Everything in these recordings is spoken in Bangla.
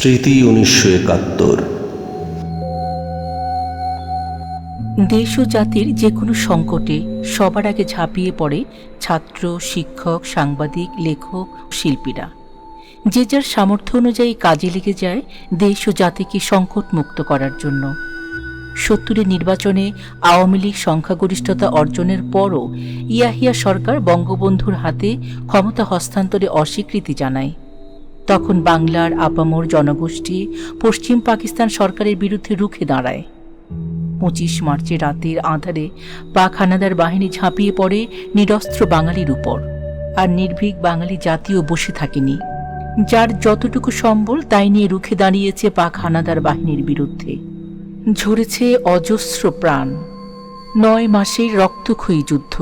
স্মৃতি উনিশশো একাত্তর। দেশ ও জাতির যে কোনো সংকটে সবার আগে ঝাঁপিয়ে পড়ে ছাত্র, শিক্ষক, সাংবাদিক, লেখক, শিল্পীরা। যে যার সামর্থ্য অনুযায়ী কাজে লেগে যায় দেশ ও জাতিকে সংকট মুক্ত করার জন্য। সত্তরের নির্বাচনে আওয়ামী লীগ সংখ্যাগরিষ্ঠতা অর্জনের পরও ইয়াহিয়া সরকার বঙ্গবন্ধুর হাতে ক্ষমতা হস্তান্তরে অস্বীকৃতি জানায়। তখন বাংলার আপামর জনগোষ্ঠী পশ্চিম পাকিস্তান সরকারের বিরুদ্ধে রুখে দাঁড়ায়। পঁচিশ মার্চে রাতের আঁধারে পাক হানাদার বাহিনী ঝাঁপিয়ে পড়ে নিরস্ত্র বাঙালির উপর, আর নির্ভীক বাঙালি জাতিও বসে থাকেনি। যার যতটুকু সম্বল তাই নিয়ে রুখে দাঁড়িয়েছে পাক হানাদার বাহিনীর বিরুদ্ধে। ঝরেছে অজস্র প্রাণ। নয় মাসের রক্তক্ষয়ী যুদ্ধ।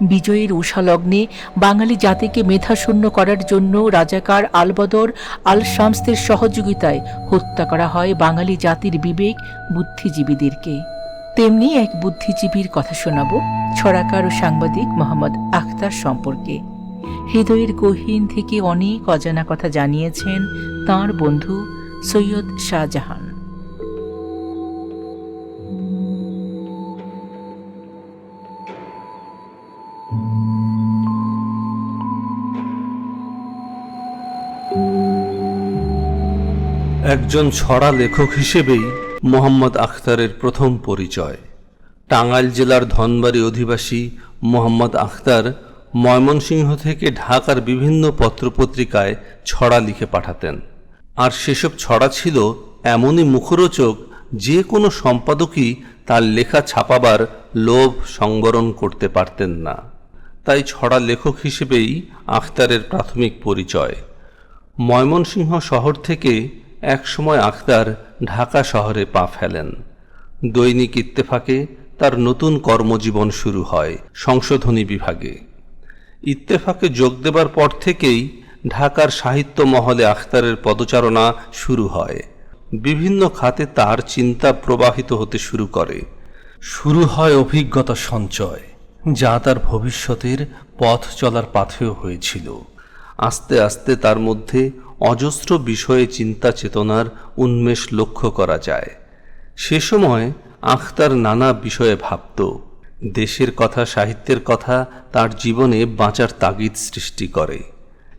বিজয়ের উষালগ্নে বাঙালি জাতিকে মেধাশূন্য করার জন্য রাজাকার আলবদর আল শামসদের সহযোগিতায় হত্যা করা হয় বাঙালি জাতির বিবেক বুদ্ধিজীবীদেরকে। তেমনি এক বুদ্ধিজীবীর কথা শোনাব, ছড়াকার ও সাংবাদিক মোহাম্মদ আখতার সম্পর্কে। হৃদয়ের গহীন থেকে অনেক অজানা কথা জানিয়েছেন তার বন্ধু সৈয়দ শাহজাহান। একজন ছড়া লেখক হিসেবেই মোহাম্মদ আখতারের প্রথম পরিচয়। টাঙ্গাইল জেলার ধনবাড়ি অধিবাসী মোহাম্মদ আখতার ময়মনসিংহ থেকে ঢাকার বিভিন্ন পত্রপত্রিকায় ছড়া লিখে পাঠাতেন। আর সেসব ছড়া ছিল এমনই মুখরোচক যে কোনো সম্পাদকই তার লেখা ছাপাবার লোভ সংবরণ করতে পারতেন না। তাই ছড়া লেখক হিসেবেই আখতারের প্রাথমিক পরিচয়। ময়মনসিংহ শহর থেকে একসময় আখতার ঢাকা শহরে পা ফেলেন। দৈনিক ইত্তেফাকে তার নতুন কর্মজীবন শুরু হয় সংশোধনী বিভাগে। ইত্তেফাকে যোগ দেবার পর থেকেই ঢাকার সাহিত্য মহলে আখতারের পদচারণা শুরু হয়। বিভিন্ন খাতে তার চিন্তা প্রবাহিত হতে শুরু করে। শুরু হয় অভিজ্ঞতা সঞ্চয়, যা তার ভবিষ্যতের পথ চলার পাথেয় হয়েছিল। আস্তে আস্তে তার মধ্যে অজস্র বিষয়ে চিন্তা চেতনার উন্মেষ লক্ষ্য করা যায়। সে সময় আখতার নানা বিষয়ে ভাবত। দেশের কথা, সাহিত্যের কথা তার জীবনে বাঁচার তাগিদ সৃষ্টি করে।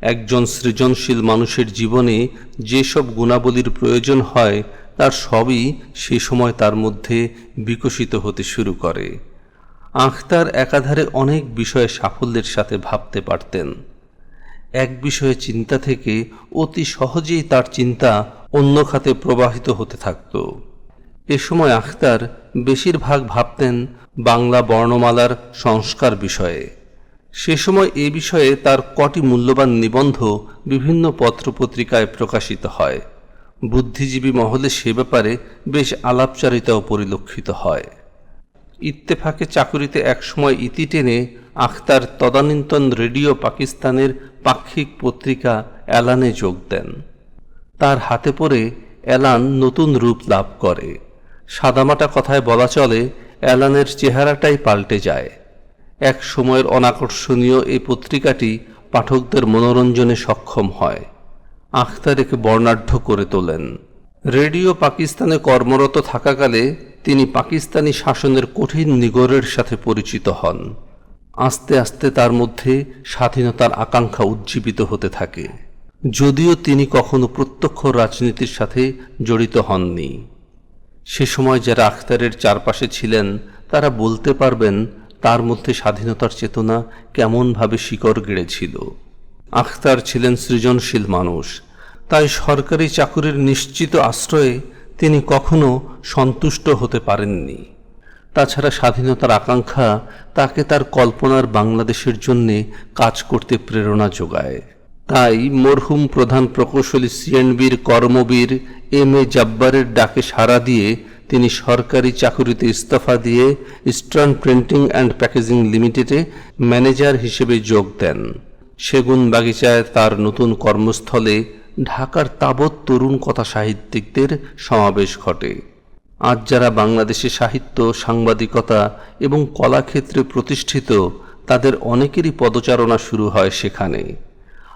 একজন সৃজনশীল মানুষের জীবনে যেসব গুণাবলীর প্রয়োজন হয়, তার সবই সে সময় তার মধ্যে বিকশিত হতে শুরু করে। আখতার একাধারে অনেক বিষয়ে সাফল্যের সাথে ভাবতে পারতেন। এক বিষয়ে চিন্তা থেকে অতি সহজেই তার চিন্তা অন্য খাতে প্রবাহিত হতে থাকত। এ সময় আখতার বেশিরভাগ ভাবতেন বাংলা বর্ণমালার সংস্কার বিষয়ে। সে সময় এ বিষয়ে তার কটি মূল্যবান নিবন্ধ বিভিন্ন পত্রপত্রিকায় প্রকাশিত হয়। বুদ্ধিজীবী মহলে সে ব্যাপারে বেশ আলাপচারিতাও পরিলক্ষিত হয়। ইত্তেফাকে চাকুরিতে একসময় ইতি টেনে আখতার তদানীন্তন রেডিও পাকিস্তানের পাক্ষিক পত্রিকা অ্যালানে যোগ দেন। তার হাতে পড়ে অ্যালান নতুন রূপ লাভ করে। সাদামাটা কথায় বলা চলে, অ্যালানের চেহারাটাই পাল্টে যায়। এক সময়ের অনাকর্ষণীয় এই পত্রিকাটি পাঠকদের মনোরঞ্জনে সক্ষম হয়। আখতার একে বর্ণাঢ্য করে তোলেন। রেডিও পাকিস্তানে কর্মরত থাকাকালে তিনি পাকিস্তানি শাসনের কঠিন নিগরের সাথে পরিচিত হন। আস্তে আস্তে তার মধ্যে স্বাধীনতার আকাঙ্ক্ষা উজ্জীবিত হতে থাকে। যদিও তিনি কখনো প্রত্যক্ষ রাজনীতির সাথে জড়িত হননি। সে সময় যারা আখতারের চারপাশে ছিলেন, তারা বলতে পারবেন তার মধ্যে স্বাধীনতার চেতনা কেমনভাবে শিকড় গেড়েছিল। আখতার ছিলেন সৃজনশীল মানুষ। তাই সরকারি চাকুরির নিশ্চিত আশ্রয়ে তিনি কখনো সন্তুষ্ট হতে পারেননি। তাছাড়া স্বাধীনতার আকাঙ্ক্ষা তাকে তার কল্পনার বাংলাদেশের জন্যে কাজ করতে প্রেরণা যোগায়। তাই মরহুম প্রধান প্রকৌশলী সিএনবির কর্মবীর এম এ জাব্বারের ডাকে সাড়া দিয়ে তিনি সরকারি চাকুরিতে ইস্তফা দিয়ে ইস্টার্ন প্রিন্টিং অ্যান্ড প্যাকেজিং লিমিটেডে ম্যানেজার হিসেবে যোগ দেন। সেগুন বাগিচায় তার নতুন কর্মস্থলে ঢাকার তাবৎ তরুণ কথা সাহিত্যিকদের সমাবেশ ঘটে। আজ যারা বাংলাদেশে সাহিত্য, সাংবাদিকতা এবং কলাক্ষেত্রে প্রতিষ্ঠিত, তাদের অনেকেরই পদচারণা শুরু হয় সেখানে।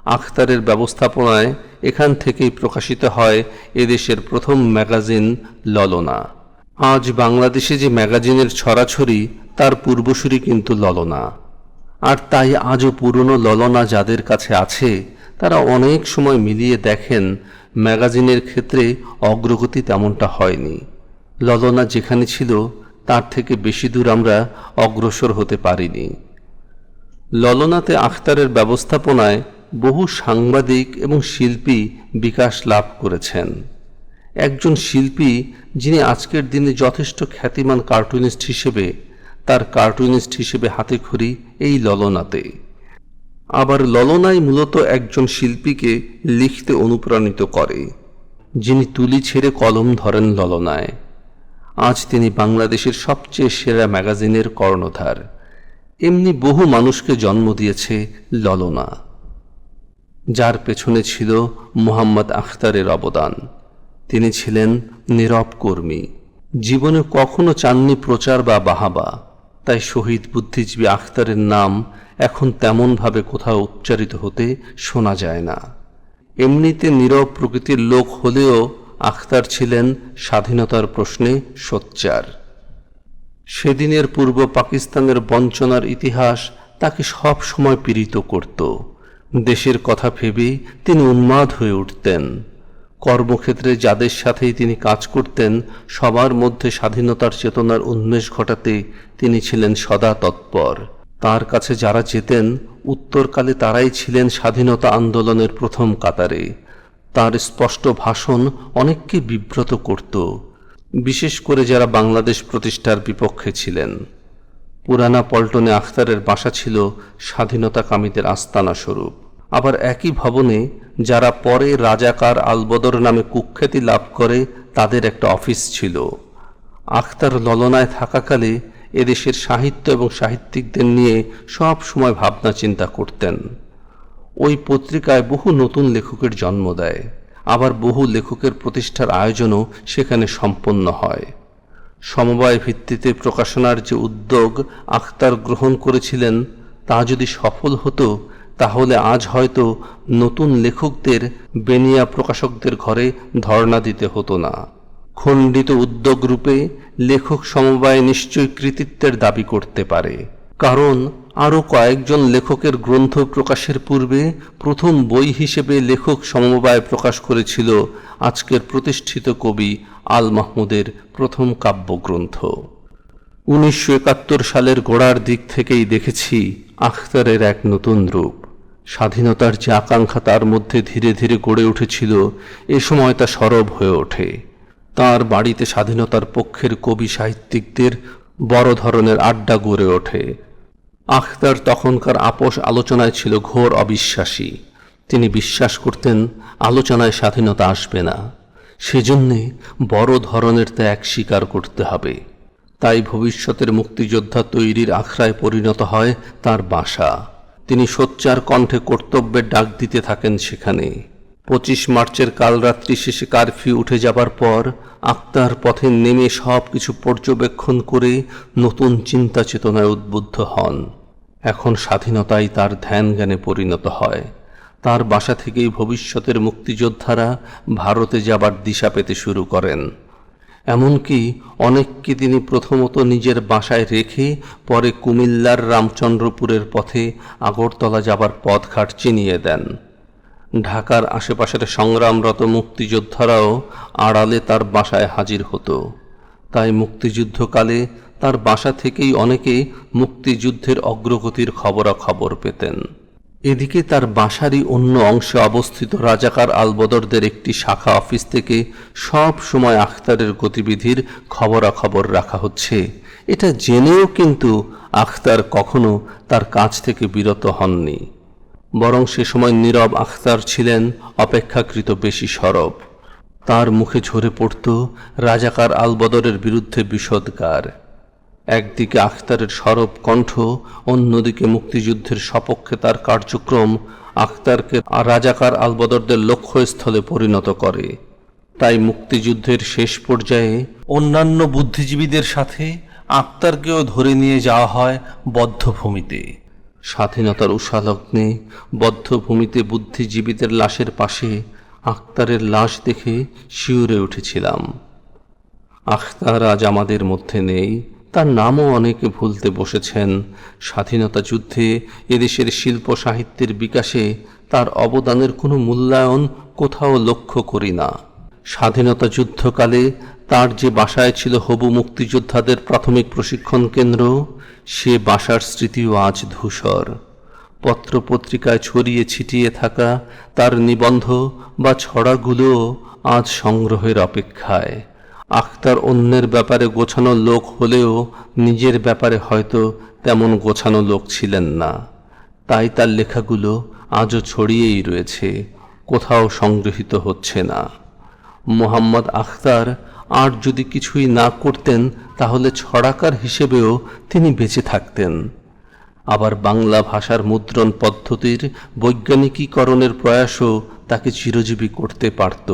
আখতারের ব্যবস্থাপনায় এখান থেকেই প্রকাশিত হয় এদেশের প্রথম ম্যাগাজিন ললনা। আজ বাংলাদেশে যে ম্যাগাজিনের ছড়াছড়ি, তার পূর্বসূরি কিন্তু ললনা। আর তাই আজও পুরনো ললনা যাদের কাছে আছে তারা অনেক সময় মিলিয়ে দেখেন, ম্যাগাজিনের ক্ষেত্রে অগ্রগতি তেমনটা হয়নি। ললনা যেখানে ছিল, তার থেকে বেশি দূর আমরা অগ্রসর হতে পারিনি। ললনাতে আখতারের ব্যবস্থাপনায় বহু সাংবাদিক এবং শিল্পী বিকাশ লাভ করেছেন। একজন শিল্পী, যিনি আজকের দিনে যথেষ্ট খ্যাতিমান কার্টুনিস্ট হিসেবে, তার কার্টুনিস্ট হিসেবে হাতে খড়ি এই ললনাতে। আবার ললনাই মূলত একজন শিল্পীকে লিখতে অনুপ্রাণিত করে, যিনি তুলি ছেড়ে কলম ধরেন ললনায়। আজ তিনি বাংলাদেশের সবচেয়ে সেরা ম্যাগাজিনের কর্ণধার। এমনি বহু মানুষকে জন্ম দিয়েছে ললনা, যার পেছনে ছিল মোহাম্মদ আখতারের অবদান। তিনি ছিলেন নীরব কর্মী। জীবনে কখনো চাননি প্রচার বা বাহাবা। তাই শহীদ বুদ্ধিজীবী আখতারের নাম এখন তেমনভাবে কোথাও উচ্চারিত হতে শোনা যায় না। এমনিতে নীরব প্রকৃতির লোক হলেও আখতার ছিলেন স্বাধীনতার প্রশ্নে সোচ্চার। সেদিনের পূর্ব পাকিস্তানের বঞ্চনার ইতিহাস তাকে সব সময় পীড়িত করত। দেশের কথা ভেবে তিনি উন্মাদ হয়ে উঠতেন। কর্মক্ষেত্রে যাদের সাথেই তিনি কাজ করতেন, সবার মধ্যে স্বাধীনতার চেতনার উন্মেষ ঘটাতে তিনি ছিলেন সদা তৎপর। তার কাছে যারা যেতেন, উত্তরকালে তারাই ছিলেন স্বাধীনতা আন্দোলনের প্রথম কাতারে। তার স্পষ্ট ভাষণ অনেককে বিব্রত করত, বিশেষ করে যারা বাংলাদেশ প্রতিষ্ঠার বিপক্ষে ছিলেন। পুরানা পল্টনে আখতারের বাসা ছিল স্বাধীনতাকামীদের আস্তানা স্বরূপ। আবার একই ভবনে যারা পরে রাজাকার আলবদর নামে কুখ্যাতি লাভ করে, তাদের একটা অফিস ছিল। আখতার ললনায় থাকাকালে এদেশের সাহিত্য এবং সাহিত্যিকদের নিয়ে সব সময় ভাবনা চিন্তা করতেন। ওই পত্রিকায় বহু নতুন লেখকের জন্ম দেয়। আবার বহু লেখকের প্রতিষ্ঠার আয়োজনও সেখানে সম্পন্ন হয়। সমবায় ভিত্তিতে প্রকাশনার যে উদ্যোগ আখতার গ্রহণ করেছিলেন, তা যদি সফল হতো তাহলে আজ হয়তো নতুন লেখকদের, বেনিয়া প্রকাশকদের ঘরে ধর্ণা দিতে হতো না। খণ্ডিত উদ্যোগ রূপে লেখক সমবায় নিশ্চয় কৃতিত্বের দাবি করতে পারে। কারণ আরও কয়েকজন লেখকের গ্রন্থ প্রকাশের পূর্বে প্রথম বই হিসেবে লেখক সমবায় প্রকাশ করেছিল আজকের প্রতিষ্ঠিত কবি আল মাহমুদের প্রথম কাব্যগ্রন্থ। উনিশশো একাত্তর সালের গোড়ার দিক থেকেই দেখেছি আখতারের এক নতুন রূপ। স্বাধীনতার যে আকাঙ্ক্ষা তার মধ্যে ধীরে ধীরে গড়ে উঠেছিল, এ সময় তা সরব হয়ে ওঠে। তার বাড়িতে স্বাধীনতার পক্ষের কবি সাহিত্যিকদের বড় ধরনের আড্ডা গড়ে ওঠে। আখতার তখনকার আপোষ আলোচনায় ছিল ঘোর অবিশ্বাসী। তিনি বিশ্বাস করতেন, আলোচনায় স্বাধীনতা আসবে না। সেজন্যে বড় ধরনের ত্যাগ স্বীকার করতে হবে। তাই ভবিষ্যতের মুক্তিযোদ্ধা তৈরির আখড়ায় পরিণত হয় তার বাসা। তিনি সোচ্চার কণ্ঠে কর্তব্যের ডাক দিতে থাকেন সেখানে। পঁচিশ মার্চের কালরাত্রি শেষে কারফিউ উঠে যাবার পর আক্তার পথে নেমে সব কিছু পর্যবেক্ষণ করে নতুন চিন্তা চেতনায় উদ্বুদ্ধ হন। এখন স্বাধীনতাই তার ধ্যান জ্ঞানে পরিণত হয়। তার বাসা থেকেই ভবিষ্যতের মুক্তিযোদ্ধারা ভারতে যাবার দিশা পেতে শুরু করেন। এমনকি অনেককে তিনি প্রথমত নিজের বাসায় রেখে পরে কুমিল্লার রামচন্দ্রপুরের পথে আগরতলা যাবার পথঘাট চিনিয়ে দেন। ঢাকার আশেপাশের সংগ্রামরত মুক্তিযোদ্ধারাও আড়ালে তার বাসায় হাজির হতো। তাই মুক্তিযুদ্ধকালে তার বাসা থেকেই অনেকে মুক্তিযুদ্ধের অগ্রগতির খবরাখবর পেতেন। এদিকে তার বাসারই অন্য অংশে অবস্থিত রাজাকার আলবদরদের একটি শাখা অফিস থেকে সব সময় আখতারের গতিবিধির খবরাখবর রাখা হচ্ছে। এটা জেনেও কিন্তু আখতার কখনো তার কাজ থেকে বিরত হননি। বরং সে সময় নীরব আখতার ছিলেন, অপেক্ষাকৃত বেশি সরব। তার মুখে ঝরে পড়ত রাজাকার আলবদরের বিরুদ্ধে বিষদগার একদিকে আখতারের সরব কণ্ঠ, অন্যদিকে মুক্তিযুদ্ধের সপক্ষে তার কার্যক্রম আখতারকে রাজাকার আলবদরদের লক্ষ্যস্থলে পরিণত করে। তাই মুক্তিযুদ্ধের শেষ পর্যায়ে অন্যান্য বুদ্ধিজীবীদের সাথে আক্তারকেও ধরে নিয়ে যাওয়া হয় বদ্ধভূমিতে। স্বাধীনতার উষালগ্নে বদ্ধভূমিতে বুদ্ধিজীবীদের লাশের পাশে আখতারের লাশ দেখে শিউরে উঠেছিলাম। আখতার আজ আমাদের মধ্যে নেই। তার নামও অনেকে ভুলতে বসেছেন। স্বাধীনতা যুদ্ধে এদেশের শিল্প সাহিত্যের বিকাশে তার অবদানের কোনো মূল্যায়ন কোথাও লক্ষ্য করি না। স্বাধীনতা যুদ্ধকালে তার যে বাসায় ছিল হবু মুক্তিযোদ্ধাদের প্রাথমিক প্রশিক্ষণ কেন্দ্র, সে বাসার স্মৃতিও আজ ধূসর। পত্রপত্রিকায় ছড়িয়ে ছিটিয়ে থাকা তার নিবন্ধ বা ছড়াগুলোও আজ সংগ্রহের অপেক্ষায়। আখতার অন্যের ব্যাপারে গোছানো লোক হলেও নিজের ব্যাপারে হয়তো তেমন গোছানো লোক ছিলেন না। তাই তার লেখাগুলো আজও ছড়িয়েই রয়েছে, কোথাও সংগৃহীত হচ্ছে না। মোহাম্মদ আখতার আর যদি কিছুই না করতেন, তাহলে ছড়াকার হিসেবেও তিনি বেঁচে থাকতেন। আবার বাংলা ভাষার মুদ্রণ পদ্ধতির বৈজ্ঞানিকীকরণের প্রয়াসও তাকে চিরজীবী করতে পারত।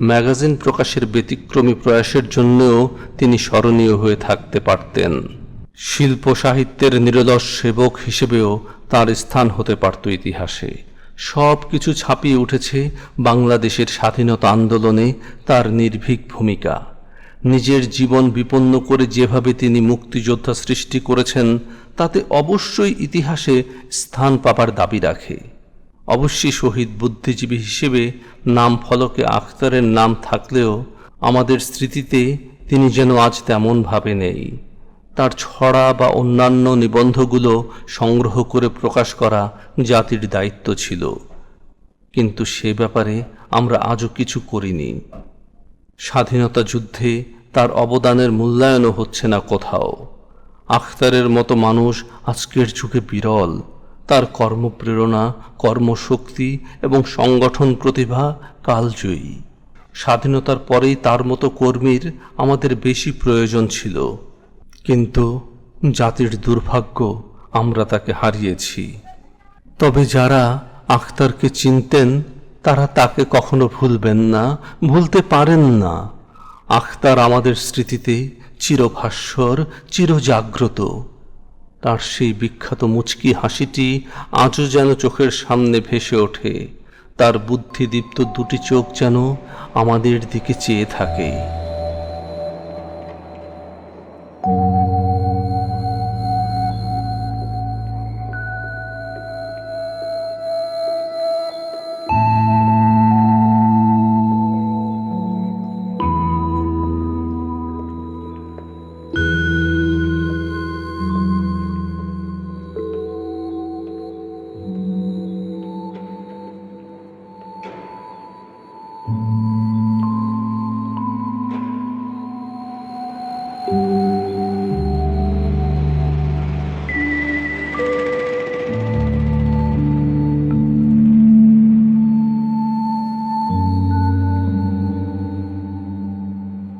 ম্যাগাজিন প্রকাশের ব্যতিক্রমী প্রয়াসের জন্যও তিনি স্মরণীয় হয়ে থাকতে পারতেন। শিল্প সাহিত্যের নিরলস সেবক হিসেবেও তার স্থান হতে পারত ইতিহাসে। সব কিছু ছাপিয়ে উঠেছে বাংলাদেশের স্বাধীনতা আন্দোলনে তার নির্ভীক ভূমিকা। নিজের জীবন বিপন্ন করে যেভাবে তিনি মুক্তিযোদ্ধা সৃষ্টি করেছেন, তাতে অবশ্যই ইতিহাসে স্থান পাবার দাবি রাখে। অবশ্যই শহীদ বুদ্ধিজীবী হিসেবে নাম ফলকে আখতারের নাম থাকলেও আমাদের স্মৃতিতে তিনি যেন আজ তেমনভাবে নেই। তার ছড়া বা অন্যান্য নিবন্ধগুলো সংগ্রহ করে প্রকাশ করা জাতির দায়িত্ব ছিল। কিন্তু সে ব্যাপারে আমরা আজও কিছু করিনি। স্বাধীনতা যুদ্ধে তার অবদানের মূল্যায়নও হচ্ছে না কোথাও। আখতারের মতো মানুষ আজকের যুগে বিরল। তার কর্মপ্রেরণা, কর্মশক্তি এবং সংগঠন প্রতিভা কালজয়ী। স্বাধীনতার পরেই তার মতো কর্মীর আমাদের বেশি প্রয়োজন ছিল। কিন্তু জাতির দুর্ভাগ্য, আমরা তাকে হারিয়েছি। তবে যারা আখতারকে চিনতেন, তারা তাকে কখনো ভুলবেন না, ভুলতে পারেন না। আখতার আমাদের স্মৃতিতে চিরভাস্বর, চিরজাগ্রত। তার সেই বিখ্যাত মুচকি হাসিটি আজও যেন চোখের সামনে ভেসে ওঠে। তার বুদ্ধিদীপ্ত দুটি চোখ যেন আমাদের দিকে চেয়ে থাকে।